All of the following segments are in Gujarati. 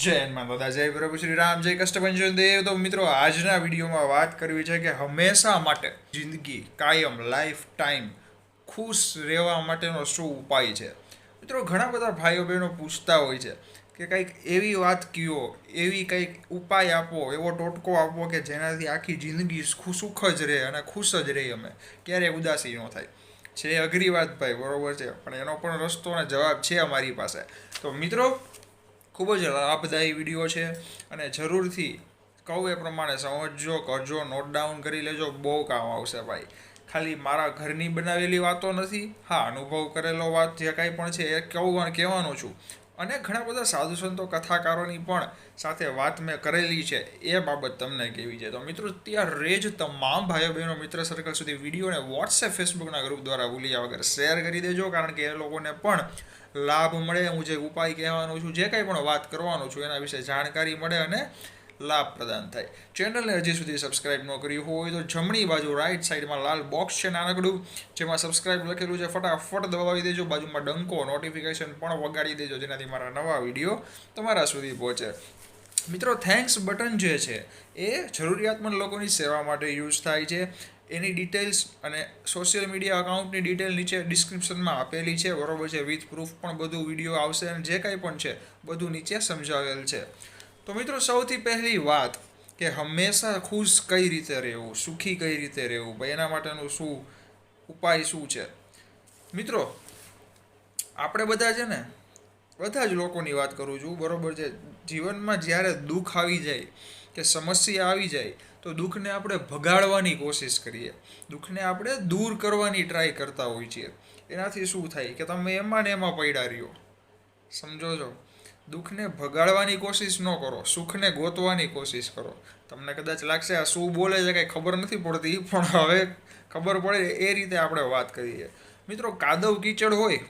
જય માતા જય પ્રભુ શ્રી રામ, જય કષ્ટભંજન દેવ. તો મિત્રો, આજના વિડીયોમાં વાત કરવી છે કે હંમેશા માટે જિંદગી કાયમ લાઈફ ટાઈમ ખુશ રહેવા માટેનો શું ઉપાય છે? મિત્રો, ઘણા બધા ભાઈઓ બહેનો પૂછતા હોય છે કે કંઈક એવી વાત કયો, એવી કંઈક ઉપાય આપો, એવો ટોટકો આપો કે જેનાથી આખી જિંદગી સુખ જ રહે અને ખુશ જ રહી અમે. ક્યારેય ઉદાસી ન થાય. છે અઘરી વાત ભાઈ, બરોબર છે. પણ એનો પણ રસ્તો અને જવાબ છે અમારી પાસે. તો મિત્રો ખૂબ જ લાભદાયી વીડિયો છે અને જરૂરથી કહું એ પ્રમાણે સમજજો કરજો નોટ ડાઉન કરી લેજો, બહુ કામ આવશે ભાઈ. ખાલી મારા ઘરની બનાવેલી વાતો નથી, હા, અનુભવ કરેલો વાત જે કાંઈ પણ છે એ કહું કહેવાનું છું. અને ઘણા બધા સાધુ સંતો, કથાકારોની પણ સાથે વાત મેં કરેલી છે, એ બાબત તમને કેવી છે? તો મિત્રો ત્યારે જ તમામ ભાઈઓ બહેનો મિત્ર સર્કલ સુધી વિડીયોને વોટ્સએપ ફેસબુકના ગ્રુપ દ્વારા ભૂલ્યા વગર શેર કરી દેજો, કારણ કે એ લોકોને પણ લાભ મળે. હું જે ઉપાય કહેવાનો છું, જે કંઈ પણ વાત કરવાનો છું, એના વિશે જાણકારી મળે અને લાભ પ્રદાન થાય ચેનલને હજી સુધી સબસ્ક્રાઇબ ન કર્યું હોય તો જમણી બાજુ રાઈટ સાઈડમાં લાલ બોક્સ છે નાનકડું જેમાં સબસ્ક્રાઇબ લખેલું છે, ફટાફટ દબાવી દેજો. બાજુમાં ડંકો નોટિફિકેશન પણ વગાડી દેજો, જેનાથી મારા નવા વીડિયો તમારા સુધી પહોંચે. મિત્રો થેન્ક્સ બટન જે છે, એ જરૂરિયાતમંદ લોકોની સેવા માટે યુઝ થાય છે. એની ડિટેલ્સ અને સોશિયલ મીડિયા અકાઉન્ટની ડિટેલ નીચે ડિસ્ક્રિપ્શનમાં આપેલી છે. બરોબર છે? વિથ પ્રૂફ પણ બધું વીડિયો આવશે અને જે કાંઈ પણ છે, બધું નીચે સમજાવેલ છે. તો મિત્રો, સૌથી પહેલી વાત કે હંમેશા ખુશ કઈ રીતે રહેવું, સુખી કઈ રીતે રહેવું? ભાઈ, એના માટેનું શું ઉપાય શું છે? મિત્રો, આપણે બધા છે ને, બધા જ લોકોની વાત કરું છું, બરાબર છે? જીવનમાં જ્યારે દુઃખ આવી જાય કે સમસ્યા આવી જાય, તો દુઃખને આપણે ભગાડવાની કોશિશ કરીએ. દુઃખને આપણે દૂર કરવાની ટ્રાય કરતા હોઈએ છીએ. એનાથી શું થાય કે તમે એમાં ને એમાં પડ્યા રહ્યો. સમજો છો? દુઃખને ભગાડવાની કોશિશ ન કરો, સુખને ગોતવાની કોશિશ કરો. તમને કદાચ લાગશે, આ શું બોલે છે, કંઈ ખબર નથી પડતી, પણ હવે ખબર પડે એ રીતે આપણે વાત કરીએ. મિત્રો, કાદવ કીચડ હોય,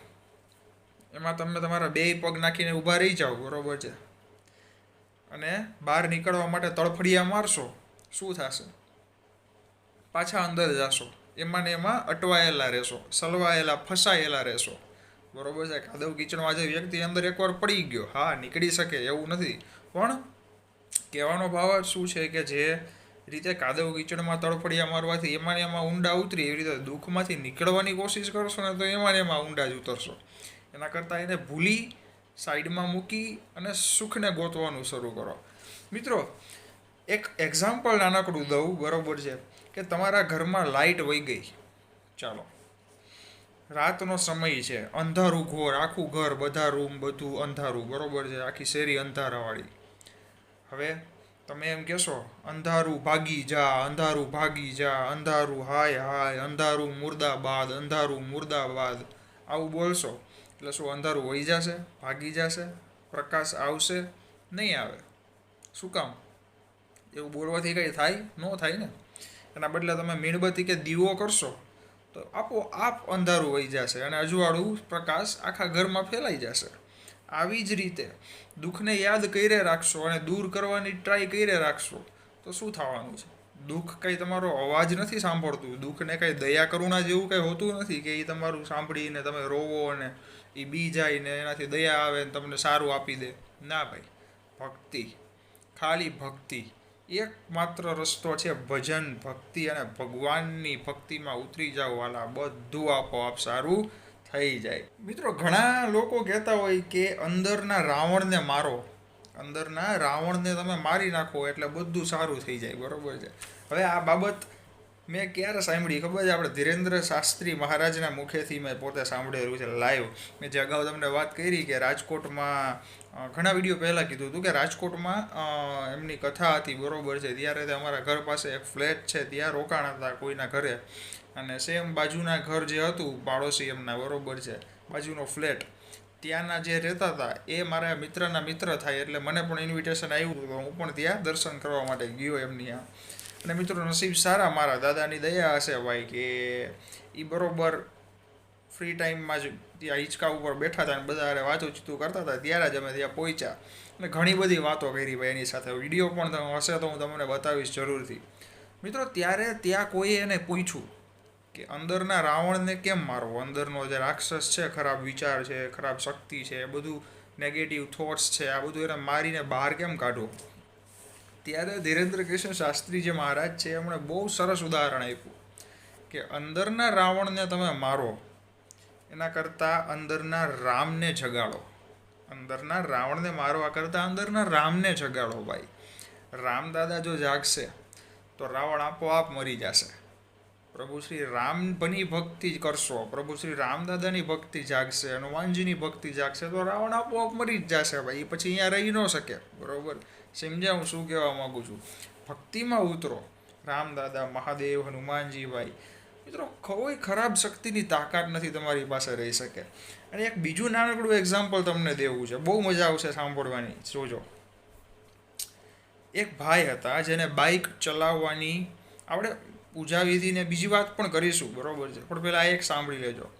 એમાં તમે તમારા બે પગ નાખીને ઊભા રહી જાઓ, બરોબર છે? અને બહાર નીકળવા માટે તડફડિયા મારશો, શું થશે? પાછા અંદર જાશો. એમાં ને એમાં અટવાયેલા રહેશો, સલવાયેલા, ફસાયેલા રહેશો. બરોબર છે કાદવ કીચડમાં જે વ્યક્તિ અંદર એકવાર પડી ગયો. હા, નીકળી શકે એવું નથી. પણ કહેવાનો ભાવ શું છે કે જે રીતે કાદવ કીચડમાં તળફડિયા મારવાથી એમાં એમાં ઊંડા ઉતરી એવી રીતે દુઃખમાંથી નીકળવાની કોશિશ કરશો ને તો એમાં એમાં ઊંડા જ ઉતરશો. એના કરતાં એને ભૂલી સાઈડમાં મૂકી અને સુખને ગોતવાનું શરૂ કરો. મિત્રો, એક એક્ઝામ્પલ નાનકડું દઉં, બરોબર છે, કે તમારા ઘરમાં લાઇટ વહી ગઈ. ચાલો. રાતનો સમય છે. અંધારું ઘોર, આખું ઘર, બધા રૂમ, બધું અંધારું. બરોબર છે? આખી શેરી અંધારાવાળી. હવે તમે એમ કહેશો, અંધારું ભાગી જા, અંધારું ભાગી જા, અંધારું હાય હાય, અંધારું મુર્દાબાદ અંધારું મુર્દાબાદ. આવું બોલશો, એટલે શું અંધારું વહી જશે, ભાગી જશે, પ્રકાશ આવશે, નહીં આવે. શું કામ? એવું બોલવાથી કંઈ થાય? ન થાય ને? એના બદલે તમે મીણબત્તી કે દીવો કરશો? તો આપોઆપ અંધારું વહી જશે અને અજવાળું પ્રકાશ આખા ઘરમાં ફેલાઈ જશે. આવી જ રીતે દુઃખને યાદ કરે રાખશો અને દૂર કરવાની ટ્રાય કરે રાખશો, તો શું થવાનું છે? દુઃખ કંઈ તમારો અવાજ નથી સાંભળતું. દુઃખને કંઈ દયા કરુણા જેવું કંઈ હોતું નથી કે એ તમારું સાંભળીને તમે રોવો અને એ બી જાય ને એનાથી દયા આવે ને તમને સારું આપી દે. ના ભાઈ, ભક્તિ, ખાલી ભક્તિ. એકમાત્ર રસ્તો છે ભજન, ભક્તિ અને ભગવાનની ભક્તિમાં ઉતરી જાઓ, વાલા બધું આપોઆપ સારું થઈ જાય. મિત્રો, ઘણા લોકો કહેતા હોય કે અંદરના રાવણને મારો. અંદરના રાવણને તમે મારી નાખો એટલે બધું સારું થઈ જાય, બરાબર છે. હવે આ બાબત મેં ક્યારે સાંભળી ખબર છે? આપણે ધીરેન્દ્ર શાસ્ત્રી મહારાજના મુખેથી મેં પોતે સાંભળેલું છે લાઈવ મેં જે અગાઉ તમને વાત કરી કે રાજકોટમાં ઘણા વીડિયો પહેલાં કીધું હતું કે રાજકોટમાં એમની કથા હતી બરોબર છે. ત્યારે તે અમારા ઘર પાસે એક ફ્લેટ છે, ત્યાં રોકાણ હતા કોઈના ઘરે. અને સેમ બાજુના ઘર જે હતું, પાડોશી એમના, બરોબર છે. બાજુનો ફ્લેટ ત્યાંના જે રહેતા હતા, એ મારા મિત્રના મિત્ર થાય એટલે મને પણ ઇન્વિટેશન આવ્યું હતું. હું પણ ત્યાં દર્શન કરવા માટે ગયો એમની ત્યાં અને મિત્રો, નસીબ સારા મારા દાદાની દયા હશે ભાઈ કે એ બરોબર ફ્રી ટાઈમમાં જ ત્યાં હિંચકા ઉપર બેઠા હતા અને બધા વાતો ચીતું કરતા હતા. ત્યારે જ અમે ત્યાં પહોંચ્યા. અને ઘણી બધી વાતો કરી ભાઈ એની સાથે. વીડિયો પણ તમે હશે તો હું તમને બતાવીશ જરૂરથી. મિત્રો, ત્યારે ત્યાં કોઈએ એને પૂછ્યું કે અંદરના રાવણને કેમ મારવો? અંદરનો જે રાક્ષસ છે, ખરાબ વિચાર છે, ખરાબ શક્તિ છે એ બધું નેગેટિવ થોટ્સ છે, આ બધું એને મારીને બહાર કેમ કાઢો ત્યારે ધીરેન્દ્ર કૃષ્ણ શાસ્ત્રી જે મહારાજ છે, એમણે બહુ સરસ ઉદાહરણ આપ્યું કે અંદરના રાવણને તમે મારો, એના કરતાં અંદરના રામને જગાડો. અંદરના રાવણને મારવા કરતાં અંદરના રામને જગાડો ભાઈ. રામદાદા જો જાગશે, તો રાવણ આપોઆપ મરી જશે. પ્રભુ શ્રી રામની ભક્તિ જ કરશો, પ્રભુ શ્રી રામદાદાની ભક્તિ જાગશે, હનુમાનજીની ભક્તિ જાગશે, તો રાવણ આપોઆપ મરી જ જશે ભાઈ, એ પછી અહીંયા રહી ન શકે. બરોબર? સમજ્યા હું શું કહેવા માગું છું? ભક્તિમાં ઉતરો. રામદાદા મહાદેવ, હનુમાનજીભાઈ. મિત્રો, કોઈ ખરાબ શક્તિની તાકાત નથી તમારી પાસે રહી શકે. અને એક બીજું નાનકડું એક્ઝામ્પલ તમને દેવું છે. બહુ મજા આવશે સાંભળવાની. જોજો. એક ભાઈ હતા જેને બાઇક ચલાવવાની આપણે પૂજા વિધિને બીજી વાત પણ કરીશું, બરોબર છે? પણ પહેલાં એક સાંભળી લેજો.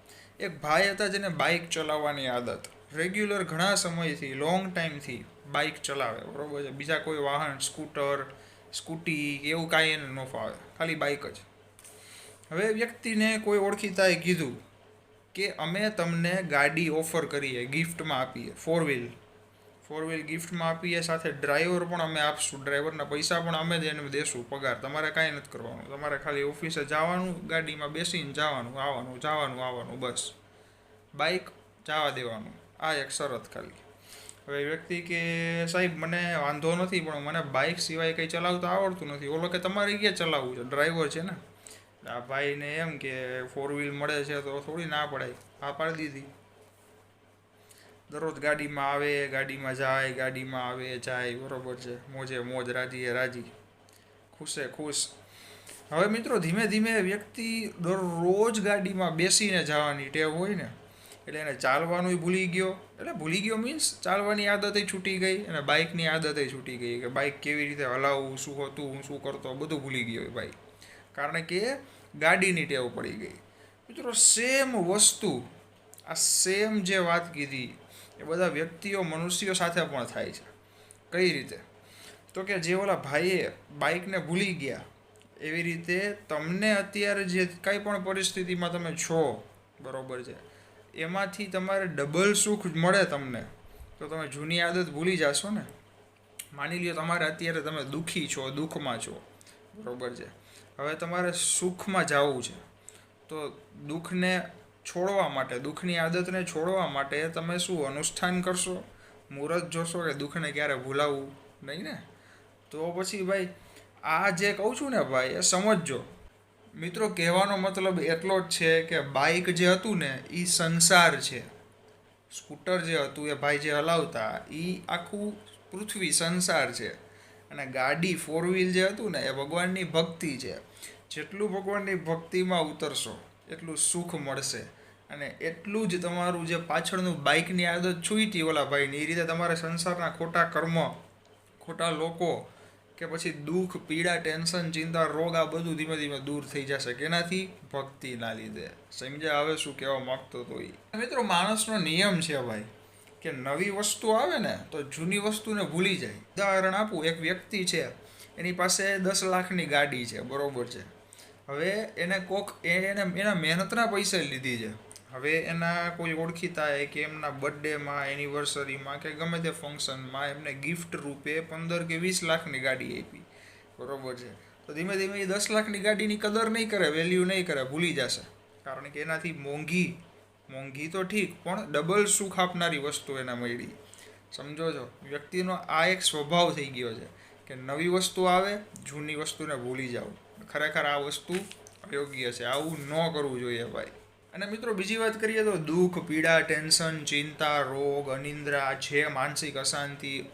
એક ભાઈ હતા જેને બાઇક ચલાવવાની આદત. રેગ્યુલર ઘણા સમયથી લોંગ ટાઈમથી બાઇક ચલાવે, બરોબર છે? બીજા કોઈ વાહન, સ્કૂટર, સ્કૂટી, એવું કાંઈ એને ન ફાવે. ખાલી બાઇક જ. હવે વ્યક્તિને કોઈ ઓળખીતાએ કીધું કે અમે તમને ગાડી ઓફર કરીએ, ગિફ્ટમાં આપીએ ફોર વ્હીલ ફોર વ્હીલ ગિફ્ટમાં આપીએ, સાથે ડ્રાઈવર પણ અમે આપશું, ડ્રાઈવરના પૈસા પણ અમે જ એને દેશું, પગાર. તમારે કાંઈ નથી કરવાનું. તમારે ખાલી ઓફિસે જવાનું, ગાડીમાં બેસીને જવાનું, આવવાનું જવાનું, આવવાનું, બસ. બાઇક જવા દેવાનું. આ એક શરત ખાલી. હવે વ્યક્તિ કે સાહેબ, મને વાંધો નથી, પણ મને બાઇક સિવાય કંઈ ચલાવતા આવડતું નથી. ઓલો કે તમારે ક્યાં ચલાવવું છે? ડ્રાઈવર છે ને. આ ભાઈને એમ કે ફોર વ્હીલ મળે છે તો થોડી ના પડાય. આ પાડી દીધી. દરરોજ ગાડીમાં આવે, ગાડીમાં જાય, ગાડીમાં આવે, જાય. બરોબર છે. મોજે મોજ, રાજીએ રાજી. ખુશે ખુશ. હવે મિત્રો, ધીમે ધીમે વ્યક્તિ દરરોજ ગાડીમાં બેસીને જવાની ટેવ હોય ને એટલે એને ચાલવાનું ભૂલી ગયો. એટલે ભૂલી ગયો મીન્સ ચાલવાની આદતે છૂટી ગઈ અને બાઇકની આદતે છૂટી ગઈ કે બાઇક કેવી રીતે હલાવવું, શું હતું, હું શું કરતો બધું ભૂલી ગયો એ ભાઈ કારણ કે ગાડીની ટેવ પડી ગઈ. મિત્રો સેમ વસ્તુ, આ સેમ જે વાત કીધી, એ બધા વ્યક્તિઓ, મનુષ્યો સાથે પણ થાય છે. કઈ રીતે? તો કે જે ઓલા ભાઈએ બાઇકને ભૂલી ગયા, એવી રીતે તમને અત્યારે જે કંઈ પણ પરિસ્થિતિમાં તમે છો, બરાબર છે એમાંથી તમારે ડબલ સુખ મળે તમને. તો તમે જૂની આદત ભૂલી જશો ને. માની લ્યો તમારે અત્યારે તમે દુઃખી છો, દુઃખમાં છો. બરોબર છે. હવે તમારે સુખમાં જવું છે. તો દુઃખને છોડવા માટે, દુઃખની આદતને છોડવા માટે તમે શું અનુષ્ઠાન કરશો? મુહૂર્ત જોશો કે દુઃખને ક્યારે ભૂલાવવું નહીં ને? તો પછી ભાઈ, આ જે કહું છું ને ભાઈ, એ સમજજો. મિત્રો, કહેવાનો મતલબ એટલો જ છે કે બાઇક જે હતું ને, એ સંસાર છે. સ્કૂટર જે હતું, એ ભાઈ જે હલાવતા, એ આખું પૃથ્વી સંસાર છે. અને ગાડી ફોર વ્હીલ જે હતું ને, એ ભગવાનની ભક્તિ છે. જેટલું ભગવાનની ભક્તિમાં ઉતરશો, એટલું સુખ મળશે. અને એટલું જ તમારું જે પાછળનું બાઇકની આદત છૂટી ઓલા ભાઈની, એ રીતે તમારે સંસારના ખોટા કર્મ, ખોટા લોકો કે પછી દુઃખ, પીડા, ટેન્શન, ચિંતા, રોગ આ બધું ધીમે ધીમે દૂર થઈ જશે. કેનાથી? ભક્તિના લીધે. સમજ્યા? હવે શું કહેવા માગતો હતો એ મિત્રો, માણસનો નિયમ છે ભાઈ, કે નવી વસ્તુ આવે ને, તો જૂની વસ્તુને ભૂલી જાય. ઉદાહરણ આપું, એક વ્યક્તિ છે, એની પાસે દસ લાખની ગાડી છે, બરોબર છે. હવે એને કોક એને, એના મહેનતના પૈસે લીધી છે. હવે એના કોઈ ઓળખીતા કે એમના બર્થડેમાં એનિવર્સરીમાં કે ગમે તે ફંક્શનમાં એમને ગિફ્ટ રૂપે પંદર કે વીસ લાખની ગાડી આપી. બરોબર છે? તો ધીમે ધીમે એ દસ લાખની ગાડીની કદર નહીં કરે વેલ્યુ નહીં કરે, ભૂલી જશે. કારણ કે એનાથી મોંઘી મોંઘી તો ઠીક, પણ ડબલ સુખ આપનારી વસ્તુ એને મળી. સમજો છો? વ્યક્તિનો આ એક સ્વભાવ થઈ ગયો છે કે નવી વસ્તુ આવે, જૂની વસ્તુને ભૂલી જાઓ. ખરેખર આ વસ્તુ અયોગ્ય છે. આવું ન કરવું જોઈએ ભાઈ. અને મિત્રો બીજી વાત કરીએ તો દુઃખ, પીડા, ટેન્શન, ચિંતા, રોગ, અનિંદ્રા છે માનસિક અશાંતિ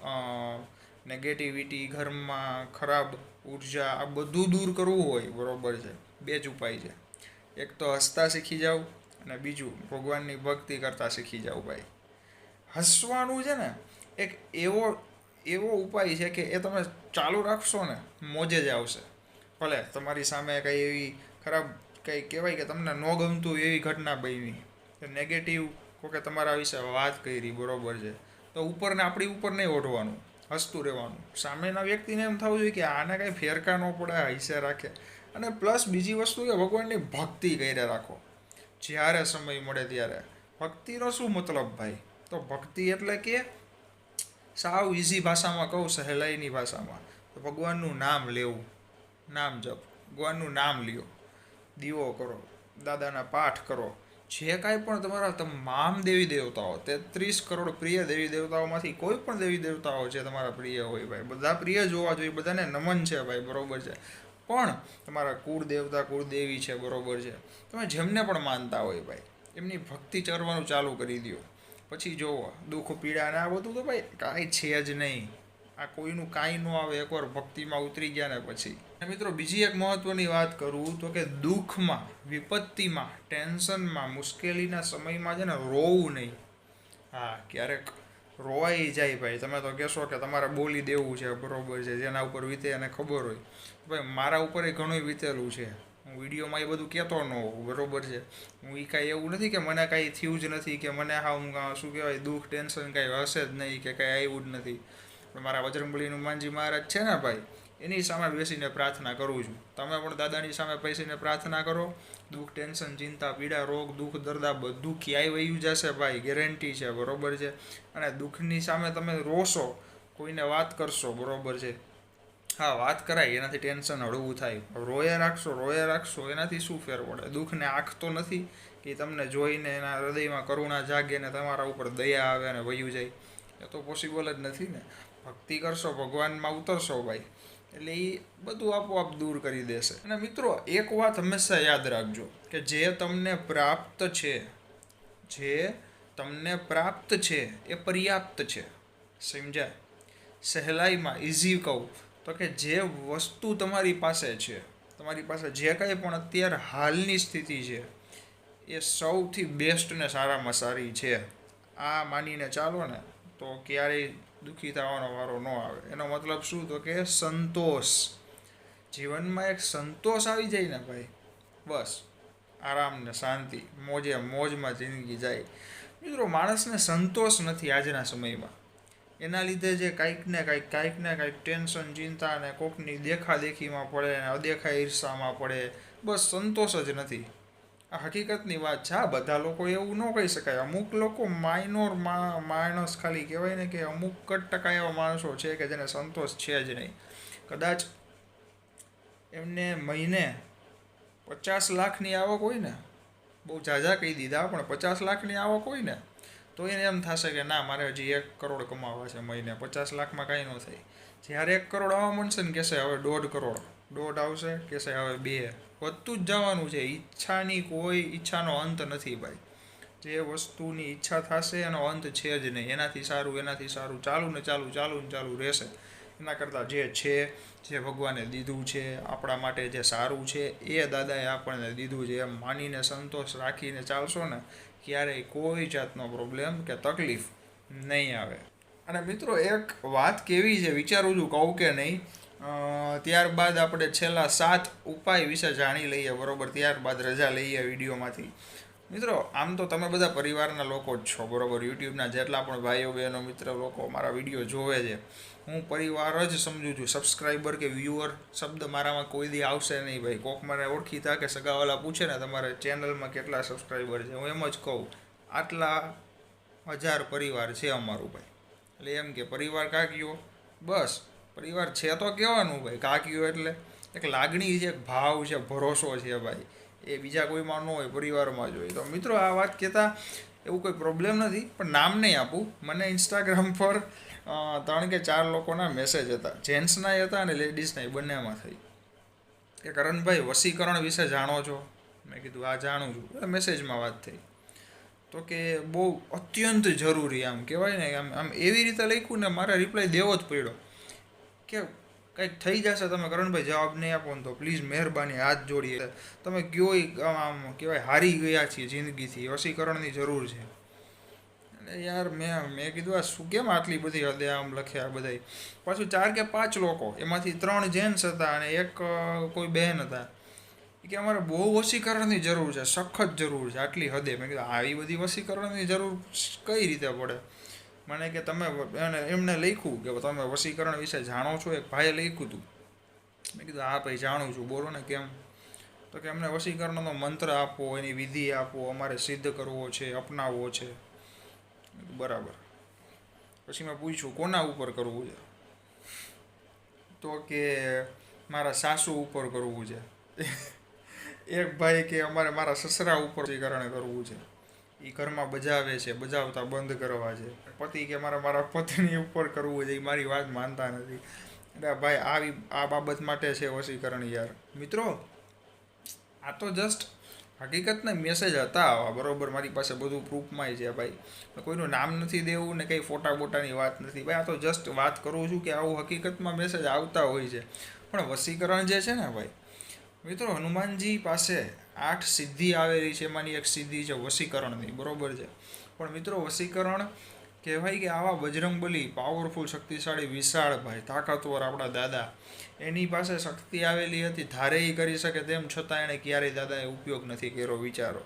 નેગેટિવિટી ઘરમાં ખરાબ ઊર્જા, આ બધું દૂર કરવું હોય, બરોબર છે. બે જ ઉપાય છે. એક તો હસતા શીખી જાઓ અને બીજું ભગવાનની ભક્તિ કરતાં શીખી જાવ ભાઈ. હસવાનું છે ને એક એવો એવો ઉપાય છે કે એ તમે ચાલુ રાખશો ને, મોજે જ આવશે. ભલે તમારી સામે કંઈ એવી ખરાબ કંઈ કહેવાય કે તમને ન ગમતું એવી ઘટના બની. કે નેગેટિવ કોકે તમારા વિશે વાત કરી, બરોબર છે. તો ઉપરને આપણી ઉપર નહીં ઓઢવાનું, હસતું રહેવાનું. સામેના વ્યક્તિને એમ થવું જોઈએ કે આને કાંઈ ફેરકા ન પડે હિસ્સે રાખે. અને પ્લસ બીજી વસ્તુ કે ભગવાનની ભક્તિ કર્યા રાખો. જ્યારે સમય મળે ત્યારે. ભક્તિનો શું મતલબ ભાઈ? તો ભક્તિ એટલે કે સાવ ઇઝી ભાષામાં કહું, સહેલાઈની ભાષામાં. તો ભગવાનનું નામ લેવું, નામ જપ. ભગવાનનું નામ લ્યો. દીવો કરો, દાદાના પાઠ કરો. જે કાંઈ પણ તમારા તમામ દેવી દેવતાઓ, તેત્રીસ કરોડ પ્રિય દેવી દેવતાઓમાંથી કોઈ પણ દેવી દેવતાઓ છે તમારા પ્રિય હોય ભાઈ, બધા પ્રિય જોવા જોઈએ, બધાને નમન છે ભાઈ, બરોબર છે. પણ તમારા કુળ દેવતા, કુળ દેવી છે, બરોબર છે. તમે જેમને પણ માનતા હોય ભાઈ, એમની ભક્તિ ચરવાનું ચાલુ કરી દો પછી જોવો, દુઃખ, પીડા ને આ બધું તો ભાઈ કાંઈ છે જ નહીં. આ કોઈનું કાંઈ ન આવે, એકવાર ભક્તિમાં ઉતરી ગયા ને પછી. મિત્રો, બીજી એક મહત્વની વાત કરું તો કે દુઃખમાં, વિપત્તિમાં, ટેન્શનમાં, મુશ્કેલીના સમયમાં છે ને રોવું નહીં. હા, ક્યારેક રોવાઈ જાય ભાઈ. તમે તો કહેશો કે તમારે બોલી દેવું છે, બરોબર છે, જેના ઉપર વીતે એને ખબર હોય. ભાઈ, મારા ઉપર એ ઘણું વીતેલું છે. હું વિડીયોમાં એ બધું કહેતો ન હોઉં, બરોબર છે. હું એ કાંઈ એવું નથી કે મને કાંઈ થયું જ નથી, કે મને હા, હું શું કહેવાય, દુઃખ, ટેન્શન કાંઈ હશે જ નહીં, કે કાંઈ આવ્યું જ નથી. મારા બજરંગબલી હનુમાનજી મહારાજ છે ને ભાઈ, એની સામે બેસીને પ્રાર્થના કરું છું. તમે પણ દાદાની સામે બેસીને પ્રાર્થના કરો. દુઃખ, ટેન્શન, ચિંતા, પીડા, રોગ, દુઃખ, દર્દા બધું ક્યાંય વયું જશે ભાઈ ગેરંટી છે, બરોબર છે? અને દુઃખની સામે તમે રોશો, કોઈને વાત કરશો, બરોબર છે? હા, વાત કરાય, એનાથી ટેન્શન હળવું થાય. રોયા રાખશો રોયા રાખશો, એનાથી શું ફેર પડે? દુઃખને આંખ તો નથી કે તમને જોઈને એના હૃદયમાં કરુણા જાગે ને તમારા ઉપર દયા આવે અને વયું જાય. એ તો પોસિબલ જ નથી ને. ભક્તિ કરશો, ભગવાનમાં ઉતરશો ભાઈ. એટલે એ બધું આપોઆપ દૂર કરી દેશે. અને મિત્રો, એક વાત હંમેશા યાદ રાખજો કે જે તમને પ્રાપ્ત છે, જે તમને પ્રાપ્ત છે, એ પર્યાપ્ત છે. સમજાય? સહેલાઈમાં ઇઝી કહું તો કે જે વસ્તુ તમારી પાસે છે, તમારી પાસે જે કાંઈ પણ અત્યારે હાલની સ્થિતિ છે, એ સૌથી બેસ્ટ ને સારામાં સારી છે. આ માનીને ચાલો ને, તો ક્યારેય દુઃખી થવાનો વારો ન આવે. એનો મતલબ શું? તો કે સંતોષ. જીવનમાં એક સંતોષ આવી જાય ને ભાઈ, બસ. આરામ ને શાંતિ. મોજે મોજમાં જિંદગી જાય. મિત્રો, માણસને સંતોષ નથી આજના સમયમાં. એના લીધે જે કાંઈક ને કાંઈક કાંઈક ને કાંઈક ટેન્શન, ચિંતા ને કોકની દેખાદેખીમાં પડે ને અદેખા ઈર્ષામાં પડે. બસ સંતોષ જ નથી. હકીકતની વાત છે. આ બધા લોકો એવું ન કહી શકાય. અમુક લોકો માઇનોર માણસ ખાલી કહેવાય ને કે અમુક જ ટકા એવા માણસો છે કે જેને સંતોષ છે જ નહીં. કદાચ એમને મહિને પચાસ લાખની આવક હોય ને, બહુ ઝાઝા કહી દીધા, પણ પચાસ લાખની આવક હોય ને, તો એને એમ થશે કે ના, મારે હજી એક કરોડ કમાવા છે મહિને. પચાસ લાખમાં કાંઈ ન થાય. જ્યારે એક કરોડ આવવા મળશે ને કહેશે, હવે દોઢ કરોડ. દોઢ આવશે કહેશે હવે બે. વધતું જ જવાનું છે. ઈચ્છાની કોઈ, ઈચ્છાનો અંત નથી ભાઈ. જે વસ્તુની ઈચ્છા થશે એનો અંત છે જ નહીં. એનાથી સારું એનાથી સારું, ચાલુ ને ચાલુ ચાલુ ને ચાલુ રહેશે. એના કરતાં જે છે, જે ભગવાને દીધું છે, આપણા માટે જે સારું છે, એ દાદાએ આપણને દીધું છે. એમ માનીને સંતોષ રાખીને ચાલશો ને, ક્યારેય કોઈ જાતનો પ્રોબ્લેમ કે તકલીફ નહીં આવે. અને મિત્રો, એક વાત કેવી છે વિચારું છું, કહું કે નહીં. ત્યારબાદ આપણે છેલ્લા સાત ઉપાય વિશે જાણી લઈએ, બરોબર? ત્યારબાદ રજા લઈએ વિડીયોમાંથી. મિત્રો, આમ તો તમે બધા પરિવારના લોકો જ છો, બરોબર? યુટ્યુબના જેટલા પણ ભાઈઓ, બહેનો, મિત્ર લોકો મારા વીડિયો જોવે છે, હું પરિવાર જ સમજું છું. સબસ્ક્રાઈબર કે વ્યૂઅર શબ્દ મારામાં કોઈ દી આવશે નહીં ભાઈ. કોક મને ઓળખીતા કે સગાવાલા પૂછે ને, તમારે ચેનલમાં કેટલા સબસ્ક્રાઈબર છે? હું એમ જ કહું, આટલા હજાર પરિવાર છે અમારું ભાઈ. એટલે એમ કે, પરિવાર કાકીઓ બસ. પરિવાર છે તો કહેવાનું ભાઈ, કાકીઓ એટલે એક લાગણી છે, એક ભાવ છે, ભરોસો છે ભાઈ. એ બીજા કોઈમાં ન હોય, પરિવારમાં જ હોય. તો મિત્રો આ વાત કહેતા એવું કોઈ પ્રોબ્લેમ નથી, પણ નામ નહીં આપું. મને ઇન્સ્ટાગ્રામ પર ત્રણ કે ચાર લોકોના મેસેજ હતા. જેન્ટ્સના હતા અને લેડીઝના બંનેમાં થઈ. કે કરણભાઈ વસીકરણ વિશે જાણો છો? મેં કીધું આ જાણું છું. મેસેજમાં વાત થઈ. તો કે બહુ અત્યંત જરૂરી આમ કહેવાય ને, આમ આમ એવી રીતે લખ્યું ને મારે રિપ્લાય દેવો જ પડ્યો. કે કંઈક થઈ જશે, તમે કરણભાઈ જવાબ નહીં આપો ને તો પ્લીઝ મહેરબાની હાથ જોડીએ. તમે કયો આમ કહેવાય, હારી ગયા છીએ જિંદગીથી વસીકરણની જરૂર છે. એટલે યાર મેં મેં કીધું, આ શું કેમ આટલી બધી હદે આમ લખ્યા બધાય? પાછું ચાર કે પાંચ લોકો, એમાંથી ત્રણ જેન્ટ્સ હતા અને એક કોઈ બહેન હતા. કે અમારે બહુ વસીકરણની જરૂર છે, સખત જરૂર છે આટલી હદે. મેં કીધું, આવી બધી વસીકરણની જરૂર કઈ રીતે પડે? મને કે તમે એને, એમને લખ્યું કે તમે વસીકરણ વિશે જાણો છો? એક ભાઈએ લખ્યું હતું મેં કીધું, હા ભાઈ, જાણું છું. બોલો ને કેમ? તો કે અમને વસીકરણનો મંત્ર આપો એની વિધિ આપો અમારે સિદ્ધ કરવો છે, અપનાવવો છે. બરાબર. પછી મેં પૂછ્યું, કોના ઉપર કરવું છે? તો કે, મારા સાસુ ઉપર કરવું છે. એક ભાઈ કે, અમારે મારા સસરા ઉપર કારણે કરવું છે. એ ઘરમાં બજાવે છે, બજાવતા બંધ કરવા છે. પતિ કે મારા મારા પત્ની ઉપર કરવું છે એ મારી વાત માનતા નથી. એટલે ભાઈ આવી આ બાબત માટે છે વશીકરણ યાર. મિત્રો, આ તો જસ્ટ હકીકતના મેસેજ હતા બરોબર? મારી પાસે બધું પ્રૂફમાં છે ભાઈ. કોઈનું નામ નથી દેવું ને કંઈ ફોટા બોટાની વાત નથી. ભાઈ, આ તો જસ્ટ વાત કરું છું કે આવું હકીકતમાં મેસેજ આવતા હોય છે. પણ વસીકરણ જે છે ને ભાઈ, મિત્રો, હનુમાનજી પાસે આઠ સિદ્ધિ આવેલી છે. એમાંની એક સિદ્ધિ છે વસીકરણની બરોબર છે? પણ મિત્રો, વશીકરણ કહેવાય કે આવા બજરંગબલી પાવરફુલ શક્તિશાળી, વિશાળ ભાઈ, તાકાતવર આપણા દાદા. એની પાસે શક્તિ આવેલી હતી, ધારે એ કરી શકે તેમ છતાં એણે ક્યારેય દાદાએ ઉપયોગ નથી કર્યો વિચારો.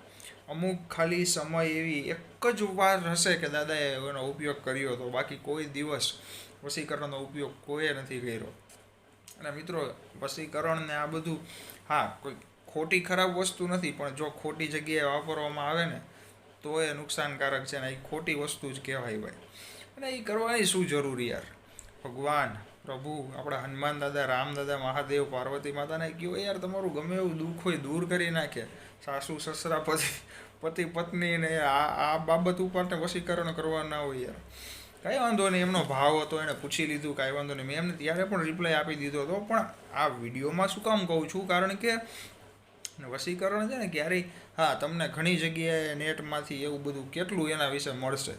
અમુક ખાલી સમય એવી એક જ વાર હશે કે દાદાએ એનો ઉપયોગ કર્યો હતો બાકી કોઈ દિવસ વસીકરણનો ઉપયોગ કોઈએ નથી કર્યો. અને મિત્રો વસીકરણને આ બધું, હા, કોઈ ખોટી ખરાબ વસ્તુ નથી, પણ જો ખોટી જગ્યાએ વાપરવામાં આવે ને તો એ નુકસાનકારક છે ને એ ખોટી વસ્તુ જ કહેવાય ભાઈ. અને એ કરવાની શું જરૂરી યાર ભગવાન, પ્રભુ, આપણા હનુમાન દાદા, રામ દાદા, મહાદેવ, પાર્વતી માતાને કહ્યું યાર તમારું ગમે એવું દુઃખ હોય દૂર કરી નાખે. સાસુ, સસરા, પતિ પતિ, પત્ની ને આ આ બાબત ઉપર ને વશીકરણ કરવાના હોય યાર. કાંઈ વાંધો નહીં, એમનો ભાવ હતો એણે પૂછી લીધું, કાંઈ વાંધો નહીં. મેં એમને ત્યારે પણ રિપ્લાય આપી દીધો હતો, પણ આ વિડીયોમાં શું કામ કહું છું? કારણ કે વશીકરણ છે ને ક્યારેય, હા, તમને ઘણી જગ્યાએ નેટમાંથી એવું બધું કેટલું એના વિશે મળશે.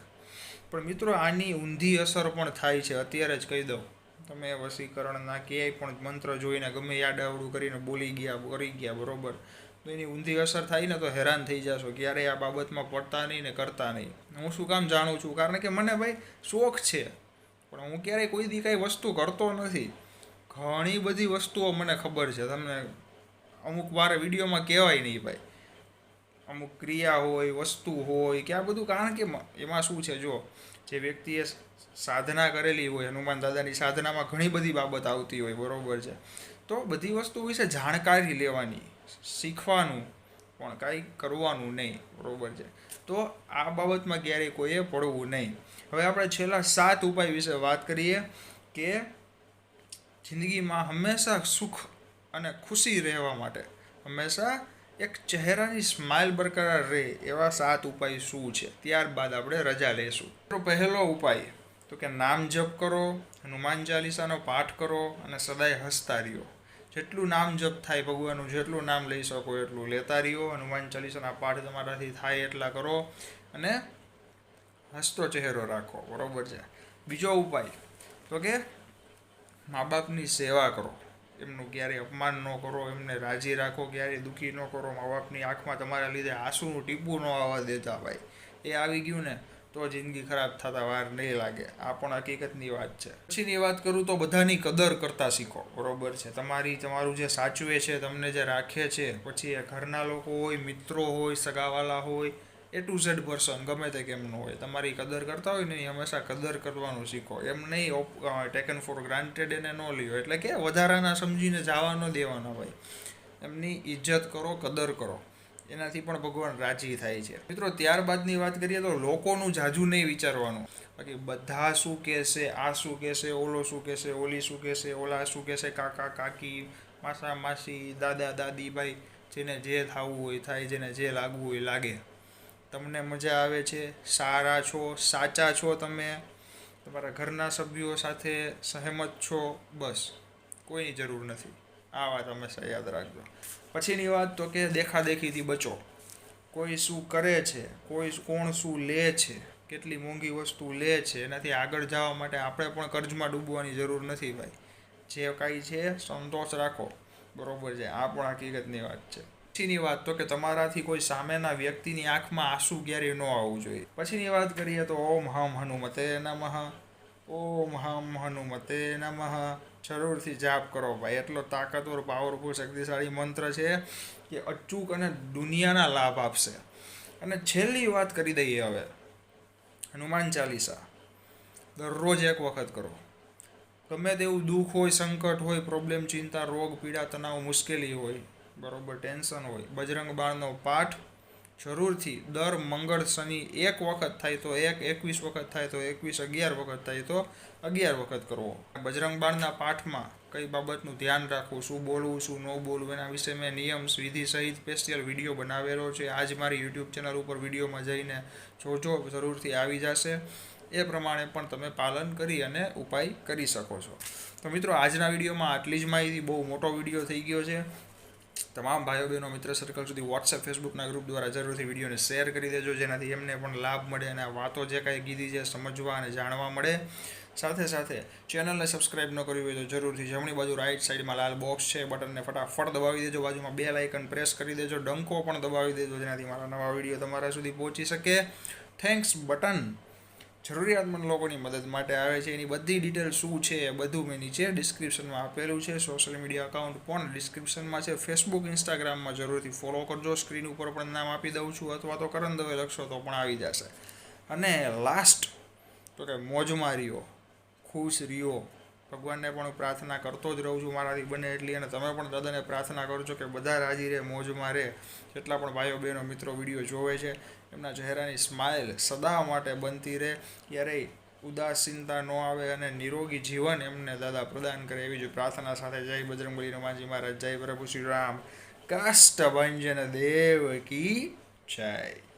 પણ મિત્રો, આની ઊંધી અસર પણ થાય છે, અત્યારે જ કહી દઉં. તમે વસીકરણના ક્યાંય પણ મંત્ર જોઈને ગમે યાડાવડું કરીને બોલી ગયા, કરી ગયા, બરોબર. તો એની ઊંધી અસર થાય ને તો હેરાન થઈ જશો, ક્યારેય આ બાબતમાં પડતા નહીં ને કરતા નહીં. હું શું કામ જાણું છું? કારણ કે મને ભાઈ શોખ છે. પણ હું ક્યારેય કોઈ દી કાંઈ વસ્તુ કરતો નથી. ઘણી બધી વસ્તુઓ મને ખબર છે. તમને અમુક વાર વિડીયોમાં કહેવાય નહીં ભાઈ. અમુક ક્રિયા હોય, વસ્તુ હોય કે આ બધું કારણ કે એમાં શું છે જો, જે વ્યક્તિએ સાધના કરેલી હોય, હનુમાન દાદાની સાધનામાં ઘણી બધી બાબત આવતી હોય, બરોબર છે. તો બધી વસ્તુ વિશે જાણકારી લેવાની, શીખવાનું, પણ કાંઈ કરવાનું નહીં, બરાબર છે. તો આ બાબતમાં ક્યારેય કોઈએ પડવું નહીં. હવે આપણે છેલ્લા સાત ઉપાય વિશે વાત કરીએ કે જિંદગીમાં હંમેશા સુખ અને ખુશી રહેવા માટે. હંમેશા એક ચહેરાની સ્માઇલ બરકરાર રહે એવા સાત ઉપાય શું છે? ત્યારબાદ આપણે રજા લઈશું. પહેલો ઉપાય, તો કે નામ જપ કરો, હનુમાન ચાલીસાનો પાઠ કરો અને સદાય હસતા રહ્યો. જેટલું નામ જપ થાય ભગવાનનું, જેટલું નામ લઈ શકો એટલું લેતા રહ્યો. હનુમાન ચાલીસાના પાઠ તમારાથી થાય એટલા કરો અને હસતો ચહેરો રાખો. બરાબર છે? બીજો ઉપાય, તો કે મા બાપની સેવા કરો. એમનું ક્યારેય અપમાન ન કરો, એમને રાજી રાખો, ક્યારેય દુઃખી ન કરો, મા બાપની આંખમાં તમારા લીધે આંસુનું ટીપું ન આવવા દેતા ભાઈ. એ આવી ગયું ને, તો જિંદગી ખરાબ થતા વાર નહીં લાગે. આ પણ હકીકતની વાત છે. પછીની વાત કરું તો બધાની કદર કરતા શીખો. બરોબર છે. તમારી, તમારું જે સાચવે છે, તમને જે રાખે છે, પછી એ ઘરના લોકો હોય, મિત્રો હોય, સગાવાલા હોય એ ટુ ઝેડ પર્સન ગમે તે કેમનું હોય. તમારી કદર કરતા હોય ને હંમેશા કદર કરવાનું શીખો. એમ નહીં ટેકન ફોર ગ્રાન્ટેડ એને ન લ્યો. એટલે કે વધારાના સમજીને જવા ન દેવાના હોય એમની ઇજ્જત કરો, કદર કરો. એનાથી પણ ભગવાન રાજી થાય છે. મિત્રો, ત્યારબાદની વાત કરીએ તો લોકોનું જાજુ નહીં વિચારવાનું. બાકી બધા શું કહેશે, આ શું કહેશે, ઓલો શું કહેશે, ઓલી શું કહેશે, ઓલા શું કહેશે, કાકા, કાકી, માસા, માસી, દાદા, દાદી, ભાઈ, જેને જે થવું હોય, થાય, જેને જે લાગવું હોય, લાગે. તમને મજા આવે છે, સારા છો, સાચા છો તમે, તમારા ઘરના સભ્યો સાથે સહેમત છો, બસ, કોઈની જરૂર નથી. આ વાત હંમેશા યાદ રાખજો. પછીની વાત તો કે દેખાદેખીથી બચો. કોઈ શું કરે છે, કોઈ કોણ શું લે છે, કેટલી મોંઘી વસ્તુ લે છે, એનાથી આગળ જવા માટે આપણે પણ કર્જમાં ડૂબવાની જરૂર નથી ભાઈ. જે કાંઈ છે, સંતોષ રાખો. બરોબર છે, આ પણ હકીકતની વાત છે. પછીની વાત તો કે તમારાથી કોઈ સામેના વ્યક્તિની આંખમાં આંસુ ક્યારેય ન આવવું જોઈએ. પછીની વાત કરીએ તો ઓમ હમ હનુમતે નમઃ, ઓમ હમ હનુમતે નમઃ. જરૂરથી જાપ કરો ભાઈ, એટલો તાકાતવર પાવરફુલ શક્તિશાળી મંત્ર છે કે અચૂક અને દુનિયાના લાભ આપશે. અને છેલ્લી વાત કરી દઈએ હવે. હનુમાન ચાલીસા. દરરોજ એક વખત કરો. ગમે તેવું દુઃખ હોય, સંકટ હોય પ્રોબ્લેમ ચિંતા, રોગ, પીડા, તણાવ, મુશ્કેલી હોય બરોબર ટેન્શન હોય. બજરંગ બાણનો પાઠ જરૂરથી દર મંગળ શનિ એક વખત થાય તો એક, એકવીસ વખત થાય તો એકવીસ, અગિયાર વખત થાય તો અગિયાર વખત કરવો. બજરંગ બાણના પાઠમાં કઈ બાબતનું ધ્યાન રાખવું, શું બોલવું, શું ન બોલવું, એના વિશે મેં નિયમ, વિધિ સહિત સ્પેશિયલ વીડિયો બનાવેલો છે. આજ મારી યુટ્યુબ ચેનલ ઉપર વિડીયોમાં જઈને જોજો, જરૂરથી આવી જશે. એ પ્રમાણે પણ તમે પાલન કરી અને ઉપાય કરી શકો છો. તો મિત્રો, આજના વિડીયોમાં આટલી જ માહિતી. બહુ મોટો વીડિયો થઈ ગયો છે. તમામ ભાઈઓ બહેનો, મિત્ર સર્કલ સુધી વોટ્સએપ ફેસબુકના ગ્રુપ દ્વારા જરૂરથી વિડીયોને શેર કરી દેજો, જેનાથી એમને પણ લાભ મળે અને વાતો જે કાંઈ કીધી છે સમજવા અને જાણવા મળે. સાથે સાથે ચેનલને સબસ્ક્રાઇબ ન કરવી હોય તો જરૂરથી જમણી બાજુ રાઈટ સાઈડમાં લાલ બોક્સ છે બટનને ફટાફટ દબાવી દેજો. બાજુમાં બે લાઇકન પ્રેસ કરી દેજો, ડંકો પણ દબાવી દેજો, જેનાથી મારા નવા વીડિયો તમારા સુધી પહોંચી શકે. Thanks button. જરૂરિયાતમંદ લોકોની મદદ માટે આવે છે. એની બધી ડિટેલ શું છે એ બધું મેં નીચે ડિસ્ક્રિપ્શનમાં આપેલું છે. સોશિયલ મીડિયા અકાઉન્ટ પણ ડિસ્ક્રિપ્શનમાં છે. ફેસબુક ઇન્સ્ટાગ્રામમાં જરૂરથી ફોલો કરજો. સ્ક્રીન ઉપર પણ નામ આપી દઉં છું અથવા તો કરણ દવે લખશો તો પણ આવી જશે. અને લાસ્ટ તો કે મોજમાં રહ્યો ખુશ રહ્યો. ભગવાનને પણ પ્રાર્થના કરતો જ રહું છું મારાથી બને એટલી અને તમે પણ દાદાને પ્રાર્થના કરજો કે બધા રાજી રહે, મોજમાં રહે. જેટલા પણ ભાઈઓ બહેનો મિત્રો વીડિયો જોવે છે, એમના ચહેરાની સ્માઇલ સદા માટે બનતી રહે. ક્યારેય ઉદાસીનતા ન આવે અને નિરોગી જીવન એમને દાદા પ્રદાન કરે એવી જ પ્રાર્થના સાથે જય બજરંગબલી રમાજી મહારાજ, જય પ્રભુ શ્રી રામ. કાષ્ટભંજન દેવ કી જય.